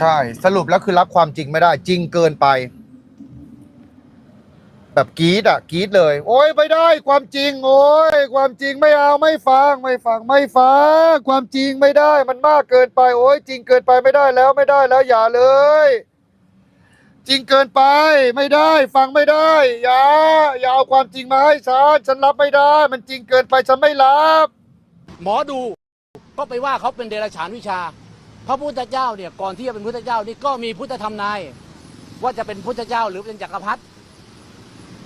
ใช่ สรุปแล้วคือรับความจริงไม่ได้ จริงเกินไป แบบกรีดอะกรีดเลย โอ้ยไม่ได้ ความจริง โอ้ยความจริงไม่เอาไม่ฟังไม่ฟังไม่ฟังความจริงไม่ได้ มันมากเกินไป โอ้ยจริงเกินไปไม่ได้แล้วไม่ได้แล้วอย่าเลย จริงเกินไป ไม่ได้ ฟังไม่ได้อย่าอย่าเอาความจริงมาให้ฉันฉันรับไม่ได้ มันจริงเกินไปฉันไม่รับ หมอดูก็ไปว่าเขาเป็นเดรัจฉานวิชา ระพุทธเจ้าเนี่ยก่อนที่จะเป็นพุทธเจ้านี่ก็มีพุทธธรรมนาย ว่าจะเป็นพุทธเจ้าหรือเป็นจักรพรรดิ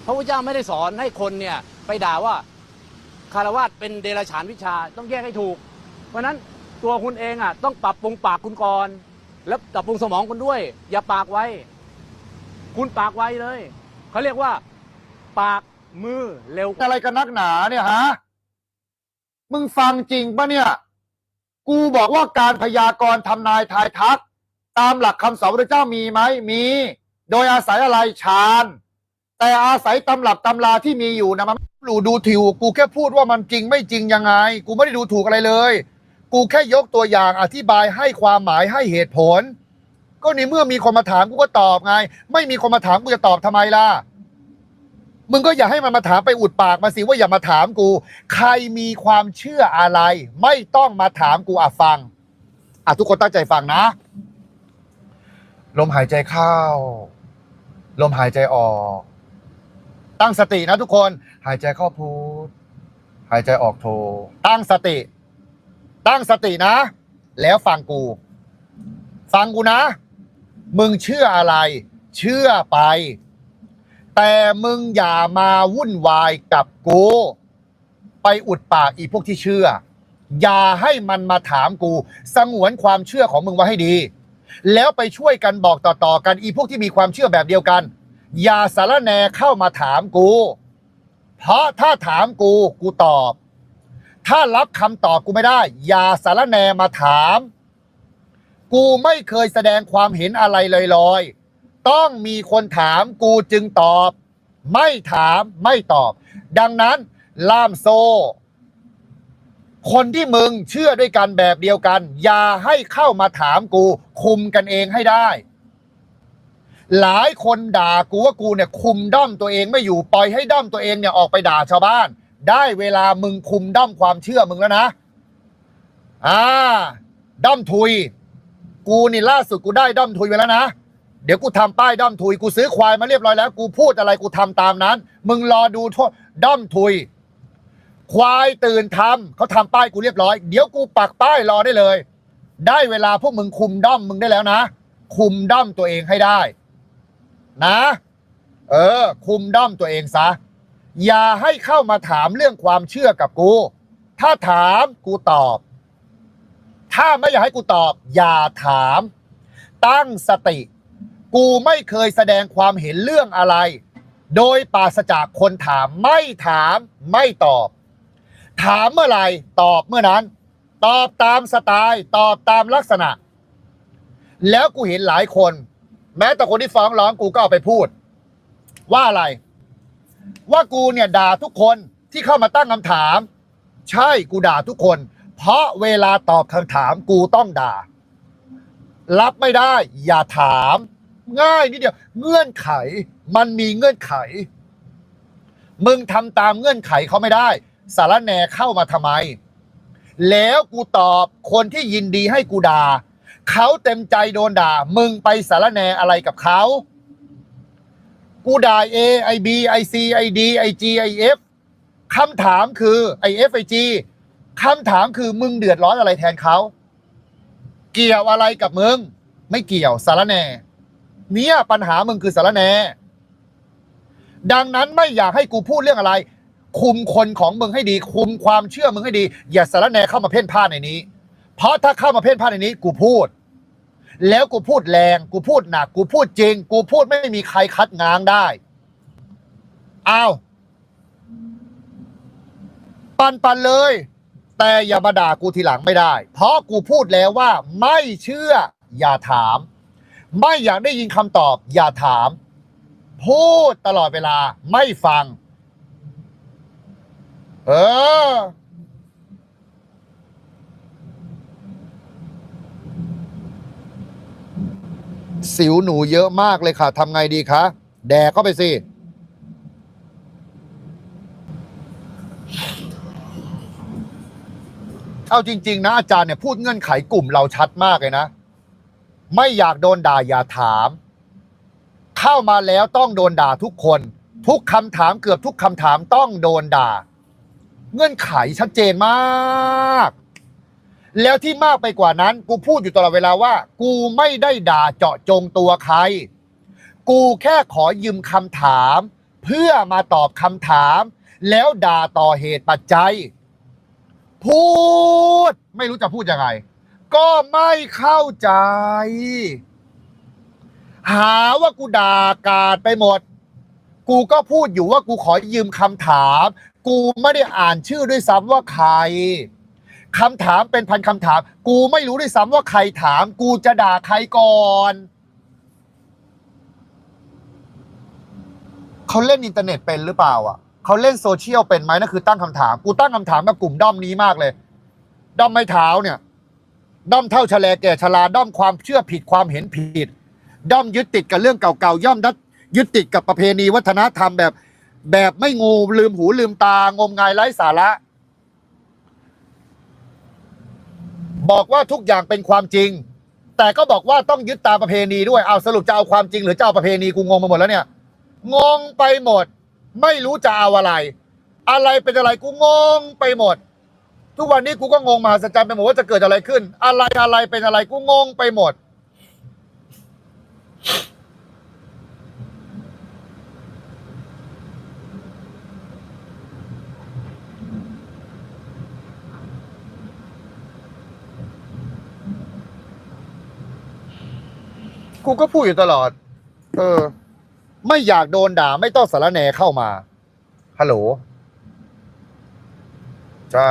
พระพุทธเจ้าไม่ได้สอนให้คนเนี่ยไปด่าว่าคารวะเป็นเดรัจฉานวิชาต้องแยกให้ถูก เพราะฉะนั้นตัวคุณเองอะต้องปรับปรุงปากคุณก่อนแล้วปรับปรุงสมองคุณด้วย อย่าปากไว้ คุณปากไว้เลยเขาเรียกว่า ปากมือเร็วอะไรกันนักหนาเนี่ยฮะมึงฟังจริงปะเนี่ย กูบอกว่าการพยากรณ์ทำนายทายทัก ตามหลักคำสอนพระเจ้ามีไหมมี โดยอาศัยอะไรฌานแต่อาศัยตำรับตำราที่มีอยู่นะมันไม่รู้ดูถูกกูแค่พูดว่ามันจริงไม่จริงยังไง กูไม่ได้ดูถูกอะไรเลย กูแค่ยกตัวอย่างอธิบายให้ความหมายให้เหตุผล ก็ในเมื่อมีคนมาถามกูก็ตอบไง ไม่มีคนมาถามกูจะตอบทำไมล่ะ มึงก็อย่าให้มันมาถามไปอุดปากมาสิว่าอย่ามาถามกู ใครมีความเชื่ออะไร ไม่ต้องมาถามกูอะฟังอะทุกคนตั้งใจฟังนะ ลมหายใจเข้า ลมหายใจออก ตั้งสตินะทุกคนหายใจเข้าพูดหายใจออกโท ตั้งสติ ตั้งสตินะ แล้วฟังกู ฟังกูนะ มึงเชื่ออะไร เชื่อไป แต่มึงอย่ามาวุ่นวายกับกู ไปอุดปากอีพวกที่เชื่อ อย่าให้มันมาถามกู สงวนความเชื่อของมึงไว้ให้ดี แล้วไปช่วยกันบอกต่อๆกันอีพวกที่มีความเชื่อแบบเดียวกัน อย่าสารแนเข้ามาถามกู เพราะถ้าถามกูกูตอบ ถ้ารับคำตอบกูไม่ได้ อย่าสารแนมาถาม กูไม่เคยแสดงความเห็นอะไรลอยๆ ต้องมีคนถามกูจึงตอบ ไม่ถามไม่ตอบ ดังนั้นล่ามโซ่คนที่มึงเชื่อด้วยกันแบบเดียวกัน อย่าให้เข้ามาถามกู คุมกันเองให้ได้ หลายคนด่ากูว่ากูเนี่ย คุมด้อมตัวเองไม่อยู่ปล่อยให้ด้อมตัวเองเนี่ยออกไปด่าชาวบ้าน ได้เวลามึงคุมด้อมความเชื่อมึงแล้วนะอ่าด้อมทุย กูนี่ล่าสุดกูได้ด้อมทุยไปแล้วนะ เดี๋ยวกูทำป้ายด้อมทุย กูซื้อควายมาเรียบร้อยแล้ว กูพูดอะไรกูทำตามนั้น มึงรอดูโทษด้อมทุย ควายตื่นทำเขาทำป้ายกูเรียบร้อย เดี๋ยวกูปักป้ายรอได้เลย ได้เวลาพวกมึงคุมด้อมมึงได้แล้วนะ คุมด้อมตัวเองให้ได้ นะ เออ คุมด้อมตัวเองซะ อย่าให้เข้ามาถามเรื่องความเชื่อกับกู ถ้าถามกูตอบ ถ้าไม่อยากให้กูตอบ อย่าถาม ตั้งสติ กูไม่เคยแสดงความเห็นเรื่องอะไร โดยปราศจากคนถามไม่ถามไม่ตอบ ถามเมื่อไหร่ตอบเมื่อนั้น ตอบตามสไตล์ตอบตามลักษณะ แล้วกูเห็นหลายคน แม้แต่คนที่ฟ้องร้องกูก็เอาไปพูด ว่าอะไร ว่ากูเนี่ยด่าทุกคนที่เข้ามาตั้งคำถาม ใช่กูด่าทุกคน เพราะเวลาตอบคำถามกูต้องด่า รับไม่ได้ อย่าถาม ง่ายนิดเดียว เงื่อนไข มันมีเงื่อนไข มึงทำตามเงื่อนไขเขาไม่ได้ สารแนเข้ามาทำไม แล้วกูตอบคนที่ยินดีให้กูด่าเขาเต็มใจโดนด่า มึงไปสารแนอะไรกับเขา กูด่า A I B I C I D I G I F คำถามคือ I F I G คำถามคือมึงเดือดร้อนอะไรแทนเขา เกี่ยวอะไรกับมึง ไม่เกี่ยวสารแน เนี่ยปัญหามึงคือสารแหนดังนั้นไม่อยากให้กูพูดเรื่องอะไร คุมคนของมึงให้ดี คุมความเชื่อมึงให้ดี อย่าสารแหนเข้ามาเพ่นพ่านในนี้ เพราะถ้าเข้ามาเพ่นพ่านในนี้ กูพูด แล้วกูพูดแรง กูพูดหนัก กูพูดจริง กูพูดไม่มีใครคัดง้างได้อ้าวปันปันเลย แต่อย่ามาด่ากูทีหลังไม่ได้ เพราะกูพูดแล้วว่าไม่เชื่ออย่าถาม ไม่อยากได้ยินคำตอบ อย่าถาม พูดตลอดเวลาไม่ฟัง เออ สิวหนูเยอะมากเลยค่ะทำไงดีคะแดกเข้าไปสิเอาจริง ๆ นะอาจารย์เนี่ยพูดเงื่อนไขกลุ่มเราชัดมากเลยนะ ไม่อยากโดนด่าอย่าถาม เข้ามาแล้วต้องโดนด่าทุกคน ทุกคำถามเกือบทุกคำถามต้องโดนด่า เงื่อนไขชัดเจนมาก แล้วที่มากไปกว่านั้น กูพูดอยู่ตลอดเวลาว่า กูไม่ได้ด่าเจาะจงตัวใคร กูแค่ขอยืมคำถาม เพื่อมาตอบคำถาม แล้วด่าต่อเหตุปัจจัย พูด ไม่รู้จะพูดยังไง ก็ไม่เข้าใจ หาว่ากูด่ากาดไปหมด กูก็พูดอยู่ว่ากูขอยืมคำถาม กูไม่ได้อ่านชื่อด้วยซ้ำว่าใครคำถามเป็นพันคำถาม กูไม่รู้ด้วยซ้ำว่าใครถาม กูจะด่าใครก่อนเขาเล่นอินเทอร์เน็ตเป็นหรือเปล่า อะเขาเล่นโซเชียลเป็นไหมนั่นคือตั้งคำถาม กูตั้งคำถามกับกลุ่มด้อมนี้มากเลยด้อมไม้เท้าเนี่ย ด้อมเท่าชะแลแก่ชราด้อมความเชื่อผิดความเห็นผิด ด้อมยึดติดกับเรื่องเก่าๆย่อมดัดยึดติดกับประเพณีวัฒนธรรมแบบ แบบไม่งูลืมหูลืมตางมงายไร้สาระ บอกว่าทุกอย่างเป็นความจริง แต่ก็บอกว่าต้องยึดตามประเพณีด้วยเอาสรุปจะเอาความจริงหรือจะเอาประเพณีกูงงไปหมดแล้วเนี่ยงงไปหมด ไม่รู้จะเอาอะไร อะไรเป็นอะไรกูงงไปหมด ทุกวันนี้กูก็งงมหัศจรรย์ไปหมดว่าจะเกิดอะไรขึ้น อะไรอะไรเป็นอะไรกูงงไปหมด กูก็พูดอยู่ตลอด เออ ไม่อยากโดนด่า ไม่ต้องสารแหนเข้ามา ฮัลโหล จ้า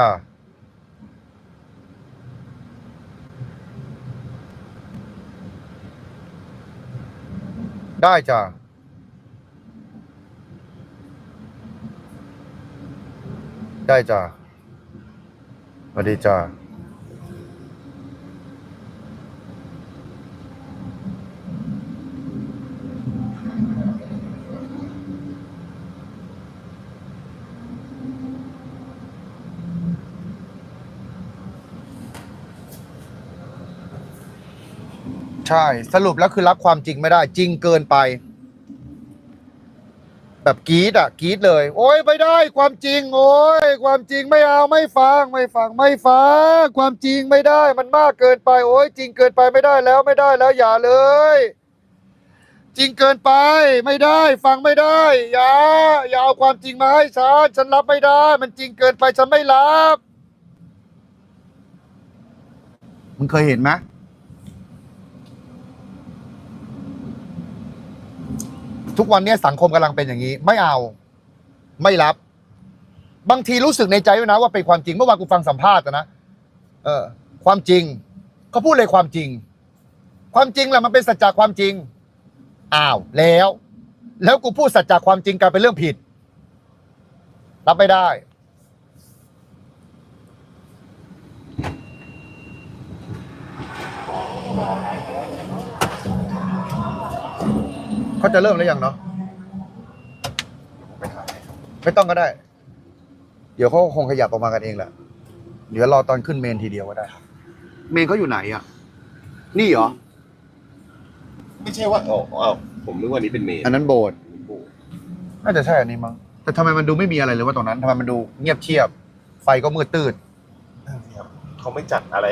ได้จ้าได้จ้าสวัสดีจ้า ใช่สรุปแล้วคือรับความจริงไม่ได้ จริงเกินไป แบบกรีดอะกรีดเลย โอ้ยไม่ได้ ความจริง โอ้ยความจริงไม่เอาไม่ฟัง ไม่ฟังไม่ฟังความจริงไม่ได้ มันมากเกินไป โอ้ยจริงเกินไปไม่ได้แล้วไม่ได้แล้วอย่าเลย จริงเกินไป ไม่ได้ ฟังไม่ได้ อย่าอย่าเอาความจริงมาให้ฉันฉันรับไม่ได้ มันจริงเกินไปฉันไม่รับมึงเคยเห็นไหม ทุกวันนี้สังคมกำลังเป็นอย่างนี้ ไม่เอา ไม่รับ บางทีรู้สึกในใจด้วยนะ ว่าเป็นความจริงเมื่อวานกูฟังสัมภาษณ์นะเออ ความจริงเขาพูดเลยความจริง ความจริงแหละมันเป็นสัจจะความจริงอ้าวแล้ว แล้วกูพูดสัจจะความจริงกลายเป็นเรื่องผิด รับไม่ได้ เขาจะเริ่มแล้วยังเนาะไม่ต้องก็ได้ เดี๋ยวเขาคงขยับออกมากันเองแหละเดี๋ยวรอตอนขึ้นเมนทีเดียวก็ได้ เมนเขาอยู่ไหนอะ นี่เหรอ ไม่ใช่ว่าอ๋ออ้าวผมนึกว่านี้เป็นเมนอันนั้นโบสถ์น่าจะใช่อันนี้มั้งแต่ทำไมมันดูไม่มีอะไรเลยว่าตรงนั้นทำไมมันดูเงียบเชียบ ไฟก็มืดตืดเขาไม่จัดอะไร